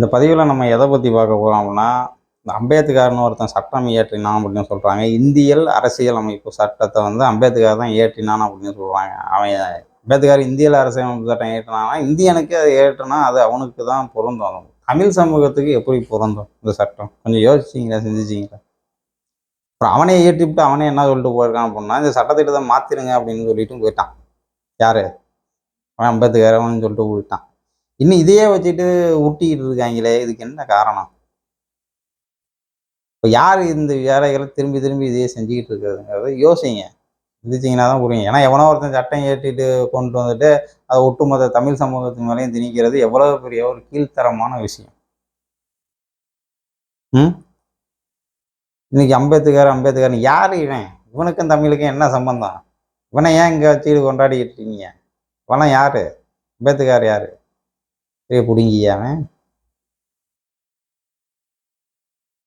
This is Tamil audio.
இந்த பதிவில் நம்ம எதை பற்றி பார்க்க போகிறோம் அப்படின்னா இந்த அம்பேத்கர்னு ஒருத்தன் சட்டம் இயற்றினான் அப்படின்னு சொல்கிறாங்க இந்தியல் அரசியல் அமைப்பு சட்டத்தை வந்து அம்பேத்கர் தான் இயற்றினான் அப்படின்னு சொல்கிறாங்க அவன் அம்பேத்கர் இந்தியல் அரசியலமைப்பு சட்டம் இயற்றினானா இந்தியனுக்கு அதை ஏற்றுனா அது அவனுக்கு தான் பொருந்தும். தமிழ் சமூகத்துக்கு எப்படி பொருந்தும் இந்த சட்டம்? கொஞ்சம் யோசிச்சிங்களா சிந்திச்சிங்களா? அப்புறம் அவனே ஏற்றிவிட்டு அவனே என்ன சொல்லிட்டு போயிருக்கான் அப்படின்னா இந்த சட்டத்திட்டத்தை மாற்றிடுங்க அப்படின்னு சொல்லிட்டு போயிட்டான். யார்? அவன் அம்பேத்கர் அவன் சொல்லிட்டு போயிட்டான். இன்னும் இதையே வச்சுட்டு உருட்டிக்கிட்டு இருக்காங்களே இதுக்கு என்ன காரணம்? இப்போ யார் இந்த வேலைகளை திரும்பி திரும்பி இதையே செஞ்சுக்கிட்டு இருக்கிறதுங்கிறத யோசிங்க. சிந்திச்சிங்கன்னா தான் புரியும். ஏன்னா எவனோ ஒருத்தன் சட்டம் ஏற்றிட்டு கொண்டு வந்துட்டு அதை ஒட்டுமொத்த தமிழ் சமூகத்து மேலேயும் திணிக்கிறது எவ்வளவு பெரிய ஒரு கீழ்த்தரமான விஷயம். ம்? இன்னைக்கு அம்பேத்கர் அம்பேத்கர் யார் இவன்? இவனுக்கும் தமிழுக்கும் என்ன சம்பந்தம்? இவனை ஏன் இங்கே வச்சுக்கிட்டு கொண்டாடிக்கிட்டு இருக்கீங்க? இவனை யார்? அம்பேத்கர் யார்? பிடுங்கியாவன்